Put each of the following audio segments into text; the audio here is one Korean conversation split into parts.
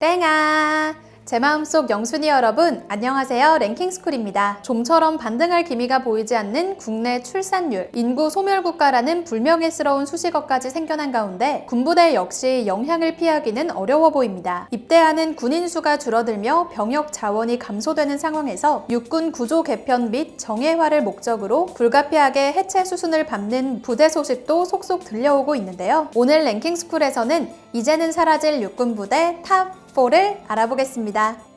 땡아! 제 마음속 영순이 여러분, 안녕하세요. 랭킹스쿨입니다. 좀처럼 반등할 기미가 보이지 않는 국내 출산율, 인구 소멸 국가라는 불명예스러운 수식어까지 생겨난 가운데 군부대 역시 영향을 피하기는 어려워 보입니다. 입대하는 군인 수가 줄어들며 병역 자원이 감소되는 상황에서 육군 구조 개편 및 정예화를 목적으로 불가피하게 해체 수순을 밟는 부대 소식도 속속 들려오고 있는데요. 오늘 랭킹스쿨에서는 이제는 사라질 육군 부대 탑 4를 알아보겠습니다.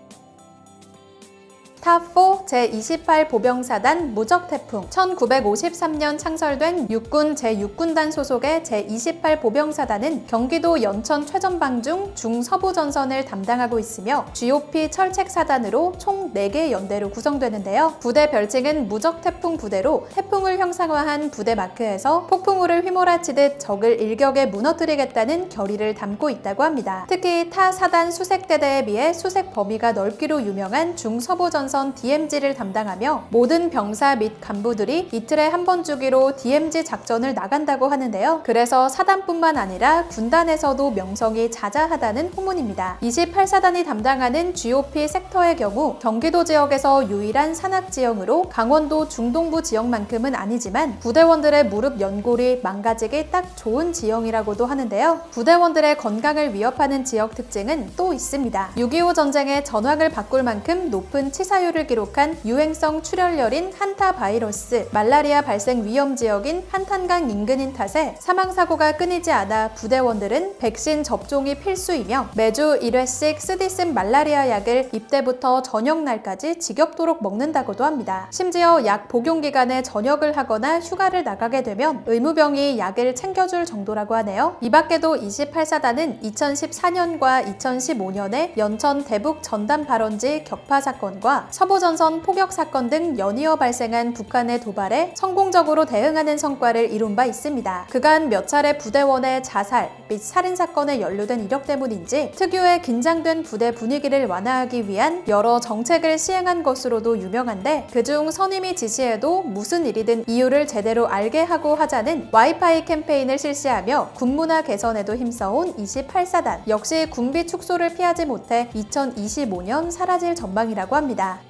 탑4 제28 보병사단 무적태풍 1953년 창설된 육군 제6군단 소속의 제28 보병사단은 경기도 연천 최전방 중 중서부 전선을 담당하고 있으며 GOP 철책사단으로 총 4개 연대로 구성되는데요. 부대 별칭은 무적태풍 부대로 태풍을 형상화한 부대 마크에서 폭풍우를 휘몰아치듯 적을 일격에 무너뜨리겠다는 결의를 담고 있다고 합니다. 특히 타 사단 수색대대에 비해 수색 범위가 넓기로 유명한 중서부 전선 DMZ를 담당하며 모든 병사 및 간부들이 이틀에 한 번 주기로 DMZ 작전을 나간다고 하는데요. 그래서 사단뿐만 아니라 군단에서도 명성이 자자하다는 후문입니다. 28사단이 담당하는 GOP 섹터의 경우 경기도 지역에서 유일한 산악 지형으로 강원도 중동부 지역만큼은 아니지만 부대원들의 무릎 연골이 망가지기 딱 좋은 지형이라고도 하는데요. 부대원들의 건강을 위협하는 지역 특징은 또 있습니다. 6.25 전쟁의 전황을 바꿀 만큼 높은 치사 율을 기록한 유행성 출혈열인 한타 바이러스, 말라리아 발생 위험 지역인 한탄강 인근인 탓에 사망 사고가 끊이지 않아 부대원들은 백신 접종이 필수이며 매주 1회씩 쓰디쓴 말라리아 약을 입대부터 저녁 날까지 지겹도록 먹는다고도 합니다. 심지어 약 복용 기간에 전역을 하거나 휴가를 나가게 되면 의무병이 약을 챙겨줄 정도라고 하네요. 이 밖에도 28사단은 2014년과 2015년에 연천 대북 전담 발원지 격파 사건과 서부전선 포격 사건 등 연이어 발생한 북한의 도발에 성공적으로 대응하는 성과를 이룬 바 있습니다. 그간 몇 차례 부대원의 자살 및 살인 사건에 연루된 이력 때문인지 특유의 긴장된 부대 분위기를 완화하기 위한 여러 정책을 시행한 것으로도 유명한데 그중 선임이 지시해도 무슨 일이든 이유를 제대로 알게 하고 하자는 와이파이 캠페인을 실시하며 군문화 개선에도 힘써온 28사단 역시 군비 축소를 피하지 못해 2025년 사라질 전망이라고 합니다.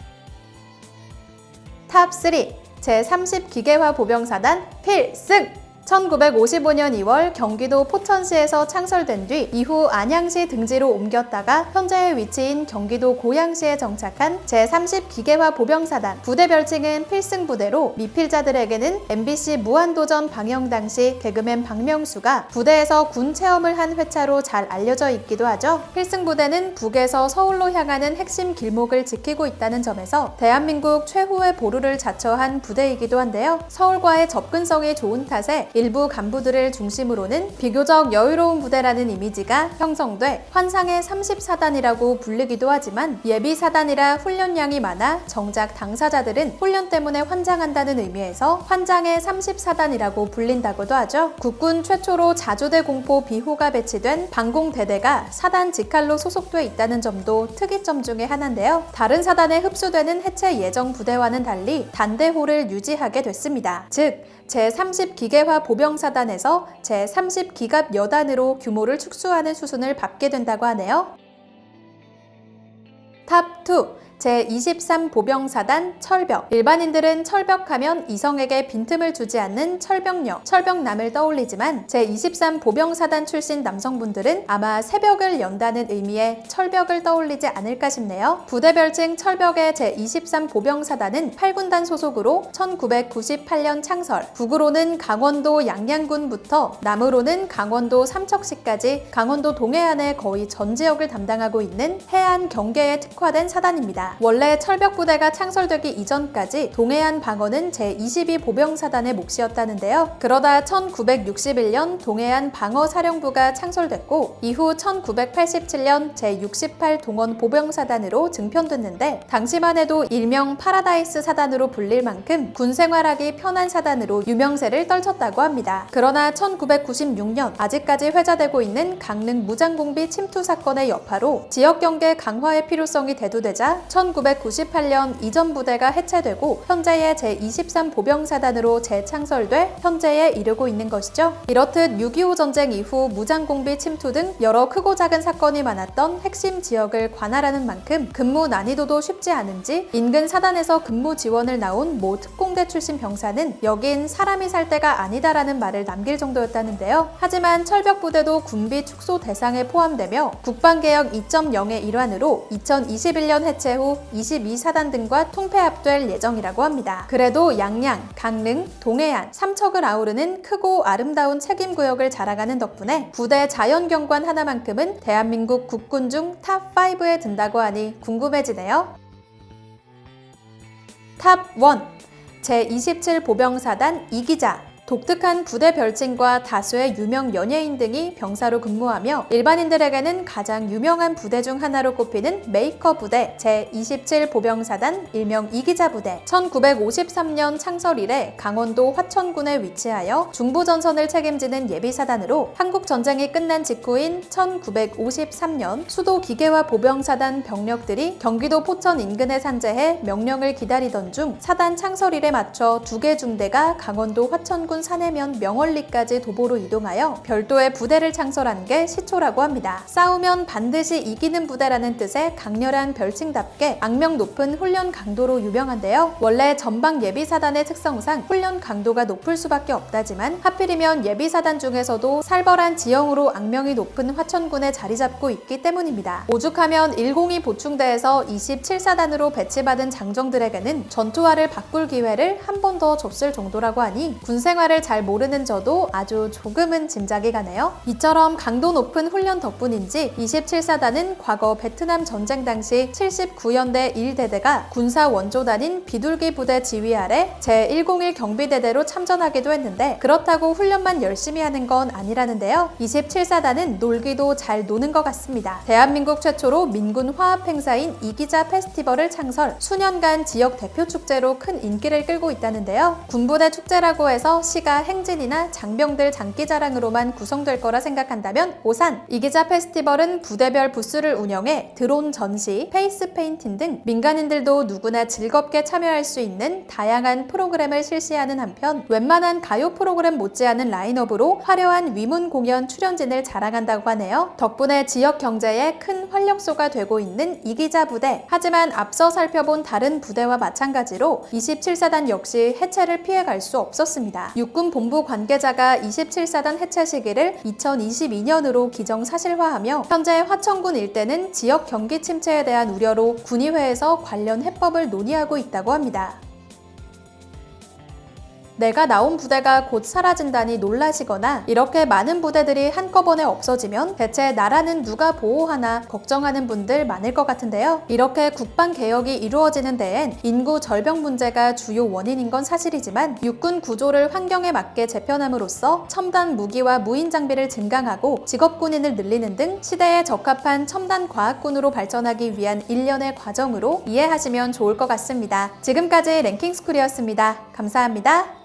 탑3 제30 기계화 보병사단 필승! 1955년 2월 경기도 포천시에서 창설된 뒤 이후 안양시 등지로 옮겼다가 현재의 위치인 경기도 고양시에 정착한 제30 기계화 보병사단 부대 별칭은 필승 부대로 미필자들에게는 MBC 무한도전 방영 당시 개그맨 박명수가 부대에서 군 체험을 한 회차로 잘 알려져 있기도 하죠. 필승 부대는 북에서 서울로 향하는 핵심 길목을 지키고 있다는 점에서 대한민국 최후의 보루를 자처한 부대이기도 한데요. 서울과의 접근성이 좋은 탓에 일부 간부들을 중심으로는 비교적 여유로운 부대라는 이미지가 형성돼 환상의 30사단이라고 불리기도 하지만 예비 사단이라 훈련량이 많아 정작 당사자들은 훈련 때문에 환장한다는 의미에서 환장의 30사단이라고 불린다고도 하죠. 국군 최초로 자주대 공포 비호가 배치된 방공대대가 사단 직할로 소속돼 있다는 점도 특이점 중의 하나인데요. 다른 사단에 흡수되는 해체 예정 부대와는 달리 단대호를 유지하게 됐습니다. 즉, 제30 기계화 보병사단에서 제30기갑 여단으로 규모를 축소하는 수순을 밟게 된다고 하네요. 탑 2 제23 보병사단 철벽. 일반인들은 철벽하면 이성에게 빈틈을 주지 않는 철벽녀, 철벽남을 떠올리지만 제23 보병사단 출신 남성분들은 아마 새벽을 연다는 의미의 철벽을 떠올리지 않을까 싶네요. 부대 별칭 철벽의 제23 보병사단은 8군단 소속으로 1998년 창설. 북으로는 강원도 양양군부터 남으로는 강원도 삼척시까지 강원도 동해안의 거의 전 지역을 담당하고 있는 해안 경계에 특화된 사단입 원래 철벽 부대가 창설되기 이전까지 동해안 방어는 제22 보병사단의 몫이었다는데요. 그러다 1961년 동해안 방어사령부가 창설됐고 이후 1987년 제68 동원 보병사단으로 증편됐는데 당시만 해도 일명 파라다이스 사단으로 불릴 만큼 군 생활하기 편한 사단으로 유명세를 떨쳤다고 합니다. 그러나 1996년 아직까지 회자되고 있는 강릉 무장공비 침투 사건의 여파로 지역 경계 강화의 필요성이 대두되자 1998년 이전 부대가 해체되고 현재의 제23 보병사단으로 재창설돼 현재에 이르고 있는 것이죠. 이렇듯 6.25 전쟁 이후 무장공비 침투 등 여러 크고 작은 사건이 많았던 핵심 지역을 관할하는 만큼 근무 난이도도 쉽지 않은지 인근 사단에서 근무 지원을 나온 모 특공대 출신 병사는 여긴 사람이 살 때가 아니다라는 말을 남길 정도였다는데요. 하지만 철벽 부대도 군비 축소 대상에 포함되며 국방개혁 2.0의 일환으로 2021년 해체 후 22사단 등과 통폐합될 예정이라고 합니다. 그래도 양양, 강릉, 동해안, 삼척을 아우르는 크고 아름다운 책임 구역을 자랑하는 덕분에 부대 자연경관 하나만큼은 대한민국 국군 중 탑5에 든다고 하니 궁금해지네요. 탑1 제27 보병사단 이기자 독특한 부대 별칭과 다수의 유명 연예인 등이 병사로 근무하며 일반인들에게는 가장 유명한 부대 중 하나로 꼽히는 메이커 부대 제27 보병사단 일명 이기자 부대. 1953년 창설 이래 강원도 화천군에 위치하여 중부전선을 책임지는 예비사단으로 한국 전쟁이 끝난 직후인 1953년 수도 기계화 보병사단 병력들이 경기도 포천 인근에 산재해 명령을 기다리던 중 사단 창설 일에 맞춰 두 개 중대가 강원도 화천군 사내면 명월리까지 도보로 이동하여 별도의 부대를 창설한 게 시초라고 합니다. 싸우면 반드시 이기는 부대라는 뜻의 강렬한 별칭답게 악명 높은 훈련 강도로 유명한데요. 원래 전방 예비사단의 특성상 훈련 강도가 높을 수밖에 없다지만 하필이면 예비사단 중에서도 살벌한 지형으로 악명이 높은 화천군에 자리 잡고 있기 때문입니다. 오죽하면 102 보충대에서 27사단으로 배치받은 장정들에게는 전투화를 바꿀 기회를 한 번더 줬을 정도라고 하니 군 생활 을 잘 모르는 저도 아주 조금은 짐작이 가네요. 이처럼 강도 높은 훈련 덕분인지 27사단은 과거 베트남 전쟁 당시 79연대 1대대가 군사 원조단인 비둘기 부대 지휘 아래 제101 경비대대로 참전하기도 했는데 그렇다고 훈련만 열심히 하는 건 아니라는데요. 27사단은 놀기도 잘 노는 것 같습니다. 대한민국 최초로 민군 화합 행사인 이기자 페스티벌을 창설, 수년간 지역 대표 축제로 큰 인기를 끌고 있다는데요. 군부대 축제라고 해서 시가 행진이나 장병들 장기자랑으로만 구성될 거라 생각한다면 오산 이기자 페스티벌은 부대별 부스를 운영해 드론 전시, 페이스 페인팅 등 민간인들도 누구나 즐겁게 참여할 수 있는 다양한 프로그램을 실시하는 한편 웬만한 가요 프로그램 못지않은 라인업으로 화려한 위문 공연 출연진을 자랑한다고 하네요. 덕분에 지역 경제에 큰 활력소가 되고 있는 이기자 부대. 하지만 앞서 살펴본 다른 부대와 마찬가지로 27사단 역시 해체를 피해갈 수 없었습니다. 육군 본부 관계자가 27사단 해체 시기를 2022년으로 기정 사실화하며 현재 화천군 일대는 지역 경기 침체에 대한 우려로 군의회에서 관련 해법을 논의하고 있다고 합니다. 내가 나온 부대가 곧 사라진다니 놀라시거나 이렇게 많은 부대들이 한꺼번에 없어지면 대체 나라는 누가 보호하나 걱정하는 분들 많을 것 같은데요. 이렇게 국방 개혁이 이루어지는 데엔 인구 절병 문제가 주요 원인인 건 사실이지만 육군 구조를 환경에 맞게 재편함으로써 첨단 무기와 무인 장비를 증강하고 직업 군인을 늘리는 등 시대에 적합한 첨단 과학군으로 발전하기 위한 일련의 과정으로 이해하시면 좋을 것 같습니다. 지금까지 랭킹스쿨이었습니다. 감사합니다.